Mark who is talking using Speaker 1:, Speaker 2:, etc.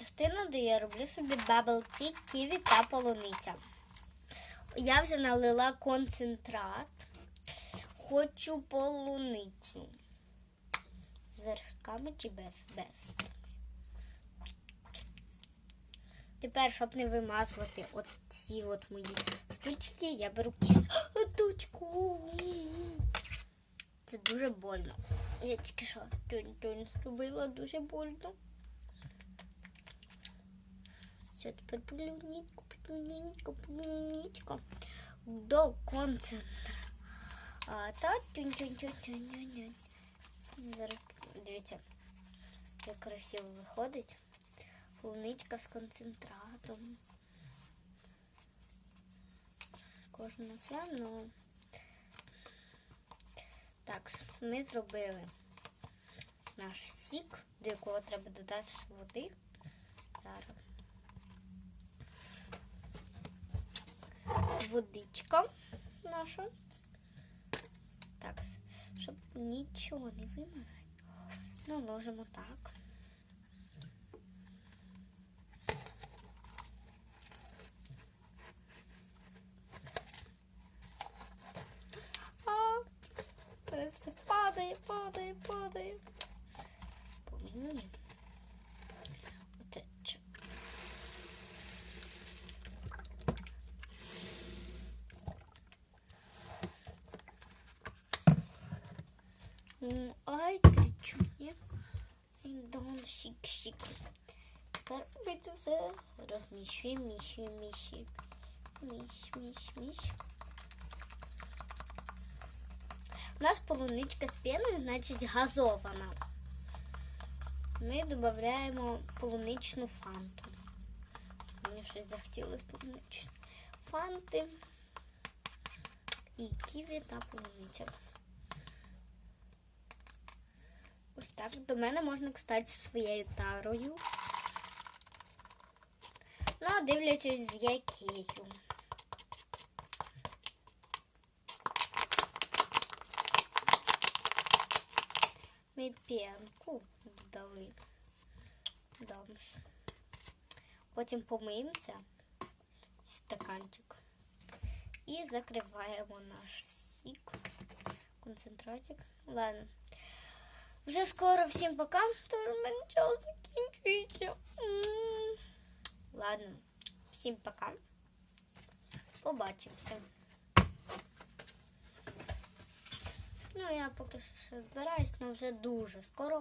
Speaker 1: частина, де я роблю собі бабл ті, ківі та полуниця. Я вже налила концентрат. Хочу полуницю. З вершками чи без? Без. Тепер, щоб не вимазувати от ці от мої штучки, я беру кісточку. Це дуже больно. Я тільки що тюнь-тюнь зробила дуже больно. Все, тепер полюнічку, полюнічку, полюнічку. До концентра. А та тюнь тюнь тюнь тюнь тюнь тюнь дивіться, як красиво виходить. Полуничка з концентратом. Кожна ну. Так, ми зробили наш сік, до якого треба додати води. Зараз. Водичка наша. Так, щоб нічого не вимазати, наложимо так. А, все падає, падає, падає. По. Ай, кричу, ні? Дон шик-шик. Тепер це все розміщуємо, міщуємо, міщуємо. Міщ, міщ, міщ. У нас полуничка з пеною, значить газована. Ми додаємо полуничну фанту. Мені щось захотілося полуничної фанти. І ківі та полуниця. Так. До мене можна, кстати, своєю тарою. Ну, а дивлячись, з якою. Ми п'янку додали. Дамс. Потім помиємо це стаканчик. І закриваємо наш сік. Концентратик. Ладно. Вже скоро всім пока, тож мене час закінчується. Ладно, всім пока. Побачимося. Ну, я поки що ще збираюсь, але вже дуже скоро